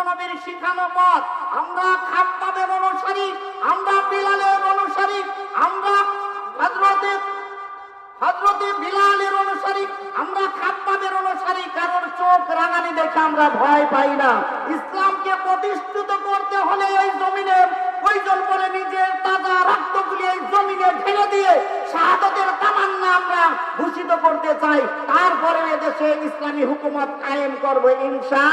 বিশ্বনবীর শিখানো পথ। আমরা খাপ্পাবের অনুসারী আমরা বিলালের অনুসারী আমরা হজরতের হজরতে বিলালের অনুসারী, আমরা খাপ্পাবের অনুসারী চোখ রাঙানি দেখে আমরা ভয় পাই না। ইসলামকে প্রতিষ্ঠিত করতে হলে এই প্রয়োজন করে নিজের তাজা রক্তগুলি এই জমিনে ঢেলে দিয়ে শাহাদতের তামান্না আমরা ঘোষিত করতে চাই। তারপরে এদেশে ইসলামী হুকুমত কায়েম করবে ইনশা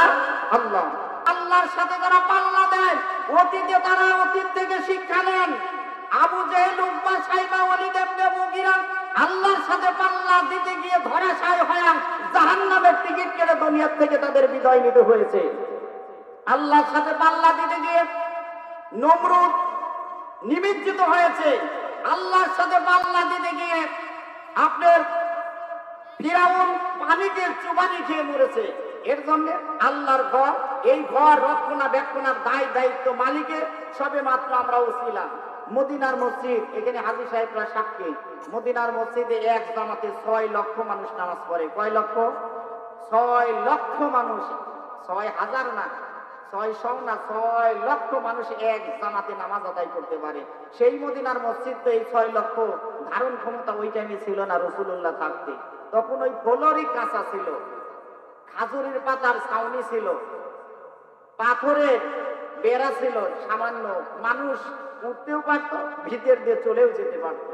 আল্লাহ। আল্লাহর সাথে যারা পাল্লা দেয় অতীতে তারা অতীত থেকে শিক্ষা নেন। আবু জেহেল ইবনে আল্লাহর সাথে পাল্লা দিতে গিয়ে ধরাশায় হয়ে জাহান্নামের টিকিট কেটে দুনিয়ার থেকে তাদের বিদায় নিতে হয়েছে। আল্লাহর সাথে পাল্লা দিতে গিয়ে নমরুদ নিমজ্জিত হয়েছে। আল্লাহর সাথে পাল্লা দিতে গিয়ে আপনার ফিরাউন পানিতে চুবানি খেয়ে মরেছে। এর জন্য আল্লাহর ঘর এই ঘর রক্ষণাবেক্ষণার দায় দায়িত্ব মালিকের, সবে মাত্র আমরা উছিলাম মদিনার মসজিদ, এখানে হাজি সাহেবরা সাক্ষী। মদিনার মসজিদে এক জামাতে ছয় লক্ষ মানুষ নামাজ পড়ে। কয় লক্ষ? ছয় লক্ষ মানুষ। ছয় হাজার না, ছয় না, ছয় লক্ষ মানুষ এক জামাতে নামাজ আদায় করতে পারে। সেই মদিনার মসজিদ তো এই ছয় লক্ষ। ধারণ ক্ষমতা ওই টাইমে ছিল না রসুল্লাহ থাকতে। তখন ওই ফলরই কাঁচা ছিল। খাজুরের পাতার ছাউনি ছিল। পাথরের বেড়া ছিল, সামান্য মানুষ উঠতেও পারত, ভিতর দিয়ে চলেও যেতে পারত।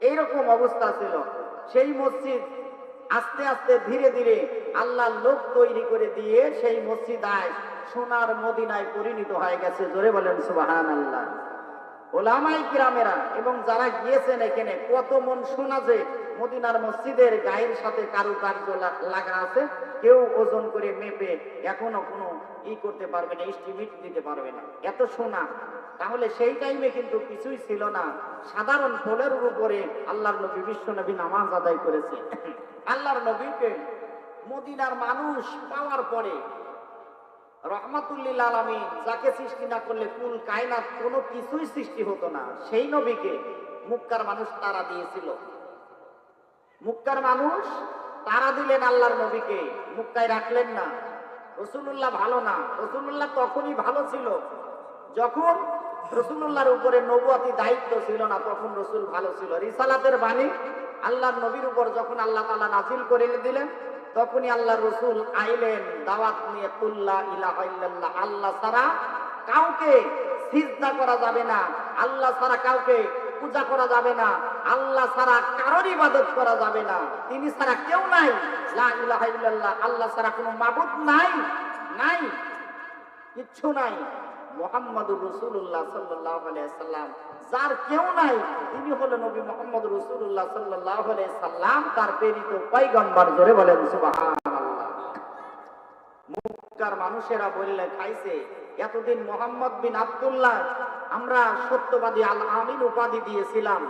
এইরকম অবস্থা ছিল। সেই মসজিদ আস্তে আস্তে ধীরে ধীরে আল্লাহ লোক তৈরি করে দিয়ে সেই মসজিদ আয় সোনার মদিনায় পরিণত হয়ে গেছে। জোরে বলেন সুবাহান আল্লাহ ওলামাই কিরামেরা এবং যারা গিয়েছেন এখানে, কত মন শোনা যে মদিনার মসজিদের গায়ের সাথে কারুকার্য লাগা আছে। কেউ ওজন করে মেপে এখনও কোনো ই করতে পারবে না এস্টিমেট দিতে পারবে না। এত সোনা। তাহলে সেই টাইমে কিন্তু কিছুই ছিল না। সাধারণ ফলের উপরে আল্লাহর নবী, বিশ্ব নবী নামাজ আদায় করেছে। আল্লাহর নবীকে মদিনার মানুষ পাওয়ার পরে রহমাতুল্লিল আলমিন যাকে সৃষ্টি না করলে কুল কায়নাত কোনো কিছুই সৃষ্টি হতো না। সেই নবীকে মুক্কার মানুষ তারা দিয়েছিল। মুক্কার মানুষ, তারা দিলেন আল্লাহর নবীকে। মুক্তায় রাখলেন না। রসুল্লাহ ভালো না। রসুল্লাহ তখনই ভালো ছিল। যখন রসুল্লাহর উপরে নবুয়াতি দায়িত্ব ছিল না, তখন রসুল ভালো ছিল। রিসালাতের বাণী আল্লাহর নবীর উপর যখন আল্লাহ তালা নাজিল করে দিলেন, তখনই আল্লাহ রসুল আইলেন, দাওয়াত নিয়ে কুল্লা ইলাহা আল্লাহ সারা কাউকে সিজদা করা যাবে না। আল্লাহ সারা কাউকে পূজা করা যাবে না। আল্লাহ ছাড়া কারোর ইবাদত করা যাবে না। তিনি ছাড়া কেউ নাই। আল্লাহ ছাড়া কোনো মাবুদ নাই। নাই। কিচ্ছু নাই। সাল্লাম যার কেউ নাই, তিনি মোহাম্মদ রসুল্লাহ সাল্লাহ সাল্লাম তার প্রেরিত বলেন মানুষেরা বললে, খাইছে, এতদিন মোহাম্মদ বিন আবদুল্লাহ, আমরা সত্যবাদী আল আমিন উপাধি দিয়েছিলাম।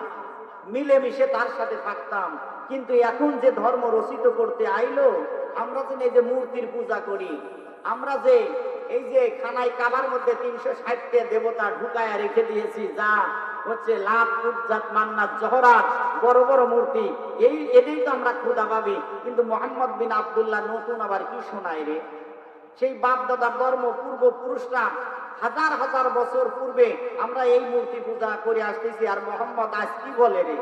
মিলেমিশে তার সাথে থাকতাম। কিন্তু এখন যে ধর্ম রচিত করতে আইলো, আমরা যে এই যে মূর্তির পূজা করি, আমরা যে এই যে খানায় কাবার মধ্যে তিনশো ষাটটে দেবতা ঢুকায়া রেখে দিয়েছি, যা হচ্ছে লাভ উজ্জাত মান্নাত, জহরাত, বড় বড় মূর্তি, এই এটাই তো আমরা ক্ষুদা পাবি কিন্তু মোহাম্মদ বিন আব্দুল্লাহ নতুন আবার কি শোনায় রে? সেই বাপ দাদার ধর্ম পূর্বপুরুষরা হাজার হাজার বছর পূর্বে আমরা এই মূর্তি পূজা করে আসতেছি, আর মোহাম্মদ আজ কি বলে রে?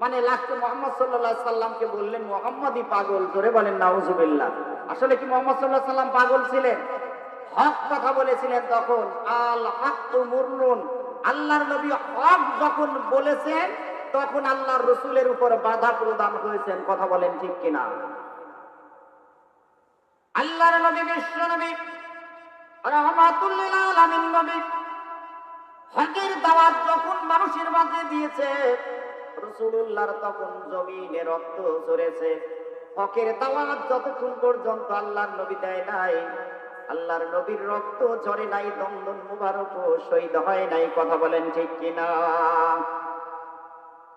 মানে লাস্টে মোহাম্মদ সাল্লাহ সাল্লামকে বললেন, মোহাম্মদই পাগল। ধরে বলেন, নাউজুবিল্লাহ। আসলে কি মোহাম্মদ সাল্লাহ সাল্লাম পাগল ছিলেন? হক কথা বলেছিলেন তখন, আল হক মুরনুন আল্লাহর নবী হক যখন বলেছেন, তখন আল্লাহর রসুলের উপর বাধা প্রদান হয়েছেন, কথা বলেন ঠিক কিনা? আল্লাহর নবী, বিশ্ব নবী রহমাতুল্লিল আলামিন নবী। হকের দাওয়াত যখন মানুষের মাঝে দিয়েছে, রসুলুল্লাহর তখন জমিনে রক্ত ঝরেছে। হকের দাওয়াত যতক্ষণ পর্যন্ত আল্লাহর নবী দেয় নাই, আল্লাহর নবীর রক্ত ঝরে নাই দন্দন মুবারক শহীদ হয় নাই, কথা বলেন ঠিক কিনা?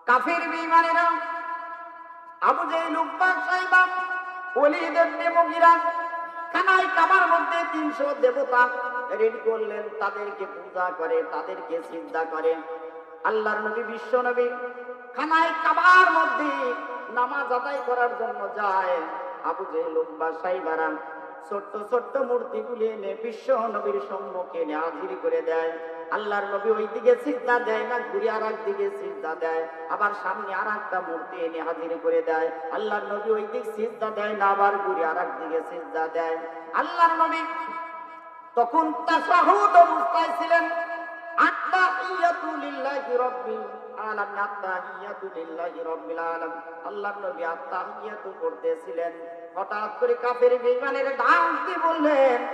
কাফের বিমানেরা আবু জাইল উব্বা সাইবা ওলিদের দেবগিরা খানায় কাবার মধ্যে তিনশো দেবতা রেডি করলেন, তাদেরকে পূজা করে, তাদেরকে চিন্তা করে। আল্লাহর নবী, বিশ্ব নবী খানায় কাবার মধ্যে নামাজ আদায় করার জন্য যায়। আবু জেহেল উব্বা সাইবারা ছোট্ট ছোট্ট মূর্তিগুলি এনে বিশ্ব নবীর সম্মুখে হাজির করে দেয়। আল্লাহর নবী ওই দিকে সিজদা দেয় না, ঘুরে আর দিকে সিজদা দেয়। আবার সামনে আর একটা মূর্তি এনে হাজির করে দেয়। আল্লাহর নবী ওই দিক সিজদা দেয় না, আবার ঘুরে আর দিকে সিজদা দেয়। আল্লাহর নবী তখন তাশাহুদ অবস্থায় ছিলেন। আত্তাহিয়াতু লিল্লাহি রাব্বিল আল্লাহর নবী হঠাৎ করে বললেন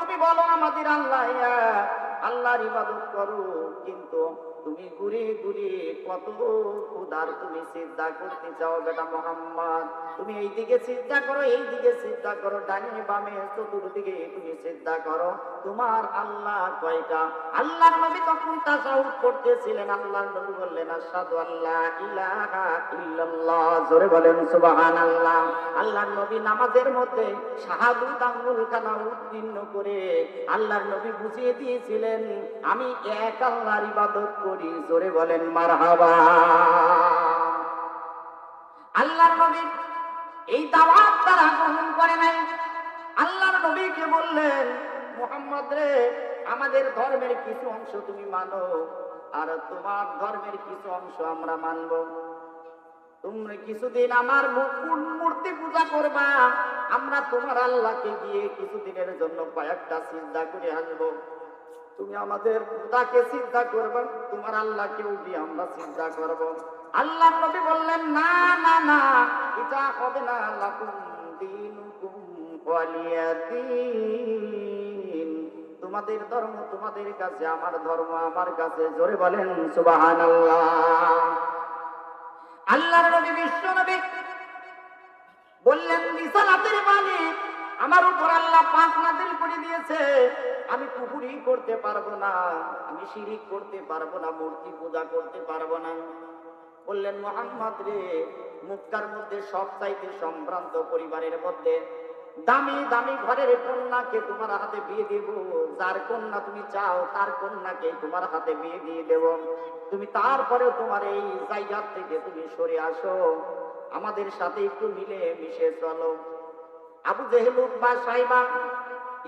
তুমি বলো আমাদের আল্লাহ আল্লাহর ইবাদত করো কিন্তু তুমি ঘুরে ঘুরে কত খুদার তুমি চিন্তা করতে চাও বেটা মোহাম্মদ। তুমি এই দিকে চিন্তা করো এই দিকে চিন্তা করো, ডানে বামে চতুর্দিকে তুমি চিন্তা করো। তোমার আল্লাহ কয়টা? আল্লাহর নবী তখন তাসাউদ করতেছিলেন। আল্লাহর নবী বললেন, আশহাদু আল্লাহ ইলাহা ইল্লাল্লাহ। জোরে বলেন, সুবহানাল্লাহ। আল্লাহর নবী নামাজের মধ্যে শাহাদুত আঙ্গুল খানা উত্তীর্ণ করে আল্লাহর নবী বুঝিয়ে দিয়েছিলেন, আমি এক আল্লাহর ইবাদত করি। জোরে বলেন, মারহাবা। আল্লাহর নবী এই দাওয়াত তারা গ্রহণ করে নাই। আল্লাহর নবীকে বললেন মোহাম্মদ রে, আমাদের ধর্মের কিছু অংশ তুমি মানো, আর তোমার ধর্মের কিছু অংশ আমরা মানব। তুমি কিছুদিন আমার মূ- মূর্তি পূজা করবা? আমরা তোমার আল্লাহকে গিয়ে কিছুদিনের জন্য কয়েকটা চিন্তা করে আসব তুমি আমাদের খুদাকে চিন্তা করবে, তোমার আল্লাহকেও দিয়ে আমরা চিন্তা করব। আল্লাহ নবী বললেন, না না না, এটা হবে না। লাকুম তোমাদের ধর্ম তোমাদের কাছে, আমার ধর্ম আমার কাছে। জোরে বলেন, সুবহানাল্লাহ। আল্লাহর নবী, বিশ্ব নবী বললেন রিসালাতের মালিক আমার উপর আল্লাহ পাক নাজিল করে দিয়েছে। আমি কুফুরি করতে পারব না, আমি শিরিক করতে পারব না, মূর্তি পূজা করতে পারব না। বললেন, মোহাম্মদ রে, মুক্তার মধ্যে সব চাইতে সম্ভ্রান্ত পরিবারের মধ্যে দামি দামি ঘরের কন্যাকে তোমার হাতে বিয়ে দেব। যার কন্যা তুমি চাও, তার কন্যাকে তোমার হাতে বিয়ে দিয়ে দেব। তুমি তারপরেও তোমার এই জায়গা থেকে তুমি সরে আসো। আমাদের সাথে একটু মিলে মিশে চলো। আবু জেহেলুক বা সাইবা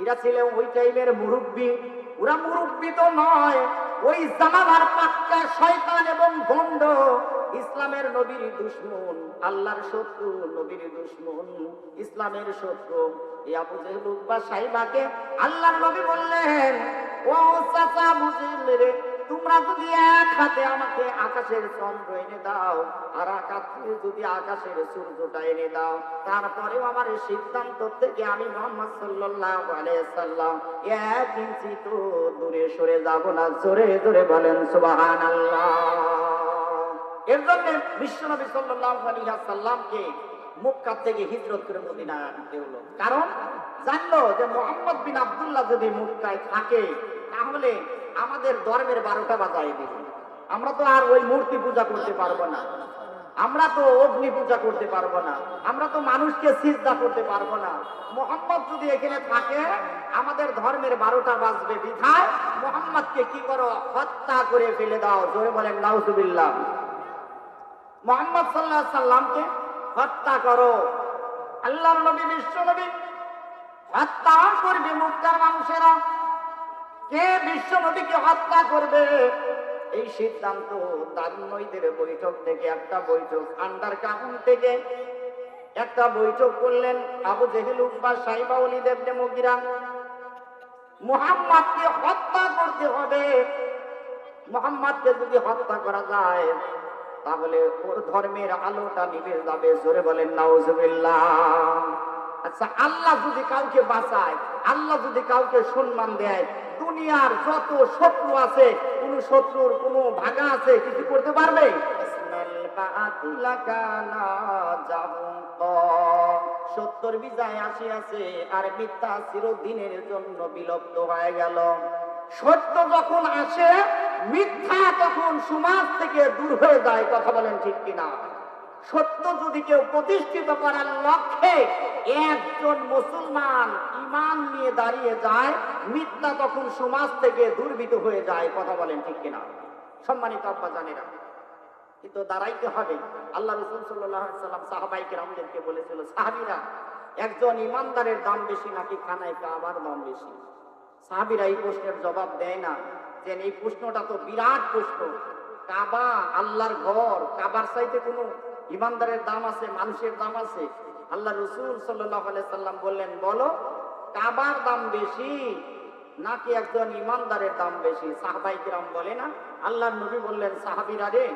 এরা ছিলেন ওই টাইমের মুরব্বী। ওরা মুরব্বী তো নয়, ওই জামানার পাক্কা শয়তান এবং ভণ্ড। ইসলামের নবীর দুশ্মন, আল্লাহর শত্রু, নবীর দুশ্মন, ইসলামের শত্রু। এই আবু জেহেলুক বা সাইবাকে আল্লাহর নবী বললেন, ও চাচা বুঝিল রে তোমরা যদি এক হাতে আমাকে আকাশের চন্দ্র এনে দাও, আর আকাশ যদি আকাশের সূর্যটা এনে দাও, তারপরেও আমার সিদ্ধান্ত থেকে আমি মোহাম্মদ সাল্লাল্লাহু আলাইহি সাল্লাম এক ইঞ্চি তো দূরে সরে যাব না। জোরে জোরে বলেন, সুবহানাল্লাহ। এর জন্য বিশ্বনবী সাল্লাল্লাহু আলাইহি সাল্লামকে মক্কা থেকে হিজরত করে মদিনা হলো। কারণ জানলো যে মোহাম্মদ বিন আব্দুল্লাহ যদি মক্কায় থাকে, তাহলে আমাদের ধর্মের বারোটা বাজায় আমরা তো আর ওই মূর্তি পূজা করতে পারব না। আমরা তো অগ্নি পূজা করতে পারব না। আমরা তো মানুষকে সিজদা করতে পারব না। মোহাম্মদ যদি এখানে থাকে, আমাদের ধর্মের বারোটা বাজবে বিধায় মোহাম্মদকে কি করো? হত্যা করে ফেলে দাও। জোরে বলেন, নাউজুবিল্লাহ। মোহাম্মদ সাল্লাহ সাল্লামকে হত্যা করো। আল্লাহর নবী, বিশ্ব নবী হত্যা করবে মুক্তার মানুষেরা। কে বিশ্ব নবীকে হত্যা করবে? এই সিদ্ধান্ত তারুণ্যদের বৈঠক থেকে, একটা বৈঠক আন্ডার কাউন থেকে, একটা বৈঠক করলেন আবু জেহেলুক বা সাইবা অলি দেবনে মগিরা। মুহাম্মাদকে হত্যা করতে হবে। মোহাম্মদকে যদি হত্যা করা যায়, তাহলে ওর ধর্মের আলোটা নিভে যাবে। জোরে বলেন, নাউজুবিল্লাহ। আচ্ছা আল্লাহ যদি কাউকে বাঁচায় আল্লাহ যদি কাউকে সম্মান দেয় দুনিয়ার যত শত্রু আছে কোন শত্রুর কোন ভাগা আছে কিছু করতে পারবে? সত্তর বিজয় আসি আছে আর মিথ্যা চিরদিনের জন্য বিলুপ্ত হয়ে গেল। সত্য যখন আসে মিথ্যা তখন সমাজ থেকে দূর হয়ে যায় কথা বলেন ঠিক কিনা? সত্য যদি কেউ প্রতিষ্ঠিত করার লক্ষ্যে একজন মুসলমান ইমান নিয়ে দাঁড়িয়ে যায়, মিথ্যা তখন সমাজ থেকে দুর্বৃত হয়ে যায়, কথা বলেন ঠিক কিনা? সম্মানিত আব্বা জানেরা, কিন্তু দাঁড়াইতে হবে। আল্লাহ রসুল সাল্লাম সাহাবাইকে আমাদেরকে বলেছিল, সাহাবিরা, একজন ইমানদারের দাম বেশি নাকি খানায় কাবার দাম বেশি? সাহাবিরা এই প্রশ্নের জবাব দেয় না। যে এই প্রশ্নটা তো বিরাট প্রশ্ন। কাবা আল্লাহর ঘর, কাবার চাইতে কোনো ইমানদারের দাম আছে, মানুষের দাম আছে। আল্লাহ রসুল সাল্লাহ সাল্লাম বললেন, বলো, কাবার দাম বেশি নাকি একজন ইমানদারের দাম বেশি? সাহাবাই কিরাম বলে না? আল্লাহ নবী বললেন, সাহাবিরা রে,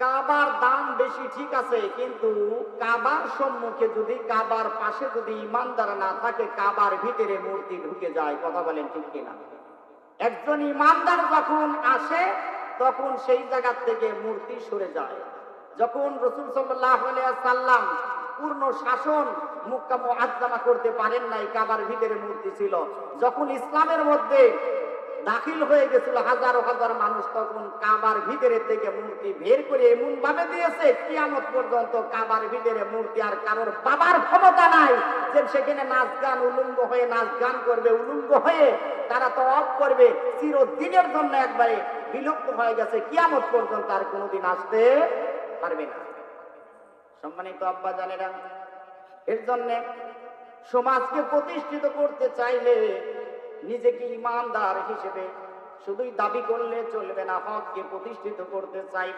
কাবার দাম বেশি ঠিক আছে, কিন্তু কাবার সম্মুখে যদি, কাবার পাশে যদি ইমানদার না থাকে, কাবার ভিতরে মূর্তি ঢুকে যায়। কথা বলেন ঠিক কিনা? একজন ইমানদার যখন আসে, তখন সেই জায়গার থেকে মূর্তি সরে যায়। যখন রসুল সাল্লাহ সাল্লাম পূর্ণ শাসন মুক্কা মুআজ্জামা করতে পারেন নাই, কাবার ভিতরে মূর্তি ছিল, যখন ইসলামের মধ্যে দাখিল হয়ে গেছিল হাজারো হাজার মানুষ, তখন কাবার ভিতরে থেকে মূর্তি বের করে এমন ভাবে দিয়েছে, কিয়ামত পর্যন্ত কাবার ভিতরে মূর্তি আর কারোর বাবার ক্ষমতা নাই। যে সেখানে নাচ গান উলঙ্গ হয়ে নাচ গান করবে উলঙ্গ হয়ে তারা তো অফ করবে, চিরদিনের জন্য একবারে বিলুপ্ত হয়ে গেছে, কিয়ামত পর্যন্ত আর কোনোদিন আসতে পারবে না। সম্মানিত আব্বা জানেরা, এর জন্যে সমাজকে প্রতিষ্ঠিত করতে চাইলে নিজেকে ইমানদার হিসেবে শুধুই দাবি করলে চলবে না, হককে প্রতিষ্ঠিত করতে চাই।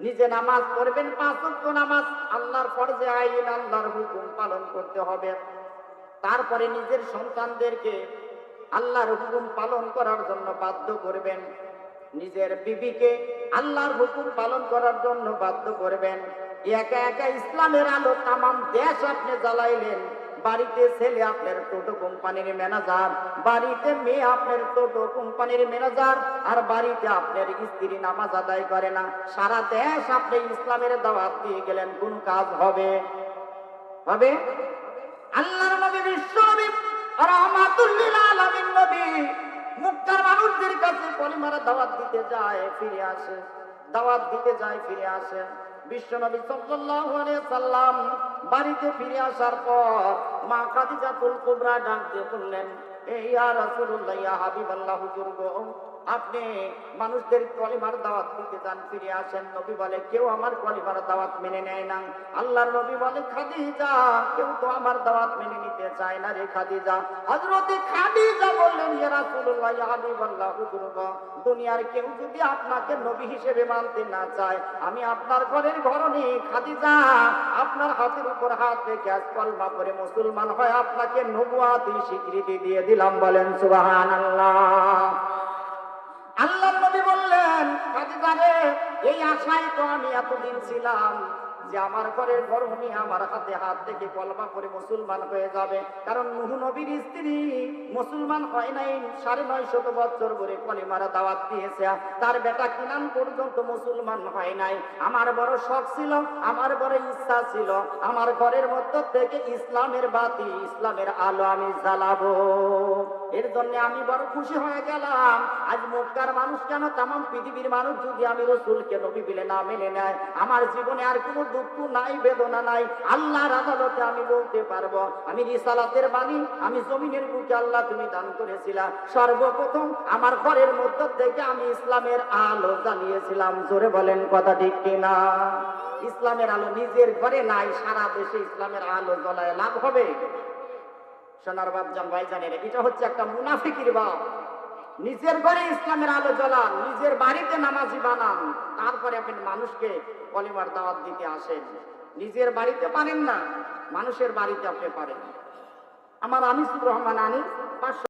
নিজে নামাজ পড়বেন, পাঁচ ওয়াক্ত নামাজ আল্লাহর ফরজে আইন, আল্লাহর হুকুম পালন করতে হবে। তারপরে নিজের সন্তানদেরকে আল্লাহর হুকুম পালন করার জন্য বাধ্য করবেন। নিজের বিবিকে আল্লাহর হুকুম পালন করার জন্য বাধ্য করবেন। একা একা ইসলামের আলো তামাম দেশ আপনি জ্বালাইলেন। বাড়িতে ছেলে আপনার টোটো কোম্পানির ম্যানেজার, বাড়িতে মেয়ে আপনার টোটো কোম্পানির ম্যানেজার, আর বাড়িতে আপনার স্ত্রী নামাজ আদায় করে না। সারা দেশ আপনি ইসলামের দাওয়াত দিয়ে গেলেন, কোন কাজ হবে? হবে? আল্লাহর নবী বিশ্ব নবী রহমাতুল্লিল আলামিন নবী। মুক্তার মানুষদের কাছে পলিমারা দাওয়াত দিতে যায়, ফিরে আসে। দাওয়াত দিতে যায়, ফিরে আসে। বিশ্বনবী সাল্লাল্লাহু সাল্লাম বাড়িতে ফিরে আসার পর মা খাদিজাতুল কুবরা ডাক দিয়ে বললেন, এই ইয়া রাসূলুল্লাহ, ইয়া হাবিবাল্লাহ আপনি মানুষদের কলিমার দাওয়াত দিতে যান, ফিরে আসেন। নবী বলে, কেউ আমার কলিমার দাওয়াত মেনে নেয় না। আল্লাহর নবী বলে, খাদিজা, কেউ তো আমার দাওয়াত মেনে নিতে চায় না রে খাদিজা। হযরতে খাদিজা বললেন, ইয়া রাসূলুল্লাহ, ইয়া হাবিবাল্লাহ হুজুর দুনিয়ার কেউ যদি আপনাকে নবী হিসেবে মানতে না চায়, আমি আপনার ঘরের ঘরণী, খাদিজা। আপনার হাতের উপর হাত রেখে আজ কলমা করে মুসলমান হয় আপনাকে নবুয়াতি স্বীকৃতি দিয়ে দিলাম। বলেন, সুবহানাল্লাহ। আল্লাহ নবী বললেন খাদিজা রে এই আশায় তো আমি এতদিন ছিলাম যে আমার ঘরের গর্ভণী আমার হাতে হাত থেকে কলমা করে মুসলমান হয়ে যাবে। কারণ নুহু নবীর স্ত্রী মুসলমান হয় নাই, সাড়ে নয় শত বছর ধরে কলিমারা দাওয়াত দিয়েছে। তার বেটা কিনান পর্যন্ত মুসলমান হয় নাই। আমার বড় শখ ছিল, আমার বড় ইচ্ছা ছিল, আমার ঘরের মধ্য থেকে ইসলামের বাতি, ইসলামের আলো আমি জ্বালাবো। এর জন্য আমি বড় খুশি হয়ে গেলাম। আজ মক্কার মানুষ কেন তাম পৃথিবীর মানুষ যদি আমি রসুলকে নবী বিলে না মেনে নেয়, আমার জীবনে আর কোনো দুঃখ নাই, বেদনা নাই। আল্লাহর আদালতে আমি বলতে পারব, আমি রিসালাতের বাণী, আমি জমিনের বুকে আল্লাহ তুমি দান করেছিলা। সর্বপ্রথম আমার ঘরের মধ্য থেকে আমি ইসলামের আলো জ্বালিয়েছিলাম। জোরে বলেন কথা ঠিক কিনা? ইসলামের আলো নিজের ঘরে নাই, সারা দেশে ইসলামের আলো জ্বলায়। লাভ হবে? সোনার বাপজান ভাইজানের এটা হচ্ছে একটা মুনাফিকির বাপ। নিজের ঘরে ইসলামের আলো জ্বলান, নিজের বাড়িতে নামাজি বানান, তারপরে আপনি মানুষকে কলিমার দাওয়াত দিতে আসেন। নিজের বাড়িতে পারেন না, মানুষের বাড়িতে আপনি পারেন আমার আনিসুর রহমান আনিস